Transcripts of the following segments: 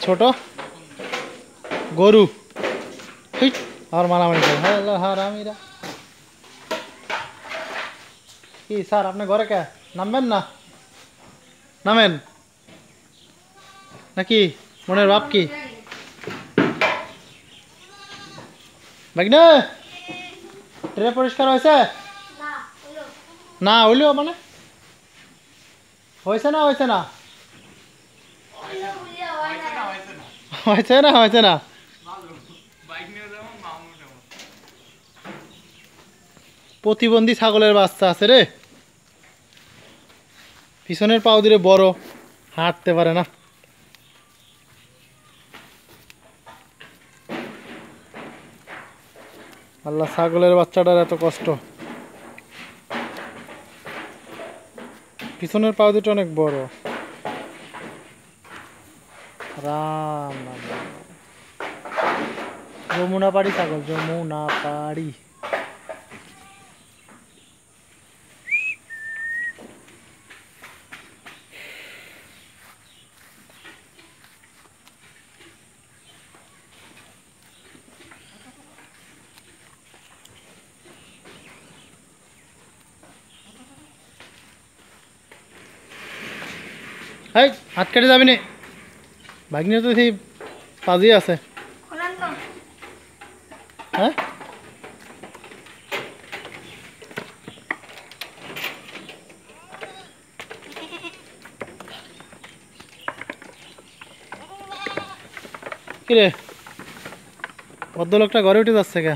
ছোট গরু হিট, আমার মারামারি করে হ্যালো হারামিরা কি স্যার আপনি ঘরে কে নামবেন না নামেন নাকি মনের ভাব কি বাগনে ট্রে পরিষ্কার হয়েছে না হইলেও মানে হয়েছে না হয়েছে না? হয়েছে না হয়েছে না? প্রতিবন্ধী ছাগলের বাচ্চা আছে রে। পিছনের পাও দিলে বড়, হাঁটতে পারে না। আল্লাহ, ছাগলের বাচ্চাটার এত কষ্ট। পিছনের পাও দুটো অনেক বড়। রাম। যমুনা পাড়ি ছাগল। যমুনা পাড়ি। হাই হাত কেটে যাবি নি ভাগ্নে তো সেই পাজি আছে হ্যাঁ কিরে ভদ্রলোকটা ঘরে উঠে যাচ্ছে কে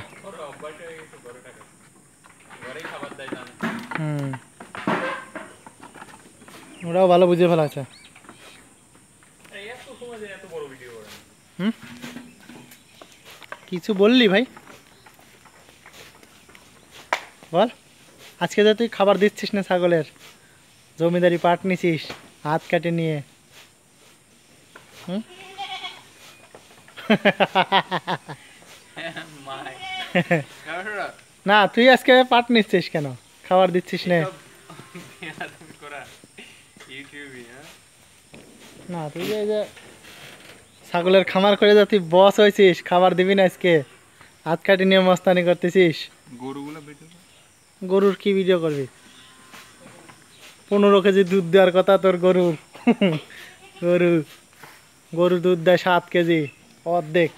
হুম ওরাও ভালো বুঝে ফেলা আছে হুম? কিছু বললি ভাই? বল আজকে যে তুই খাবার দিচ্ছিস না ছাগলের জমিদারি পাট নিছিস হাত কাটে নিয়ে। হুম? না তুই আজকে পাট নিচ্ছিস কেন? খাবার দিচ্ছিস না। না তুই যে ছাগলের খামার করে যা তুই বস হয়েছিস খাবার দিবি না আজকে। হাত কাটি নিয়ে মস্তানি করতেছিস। গরুর কি ভিডিও করবি? পনেরো কেজি দুধ দেওয়ার কথা তোর গরুর। গরু গরু দুধ দেয় সাত কেজি। অর্ধেক।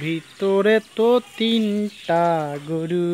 ভিতরে তো তিনটা গরু।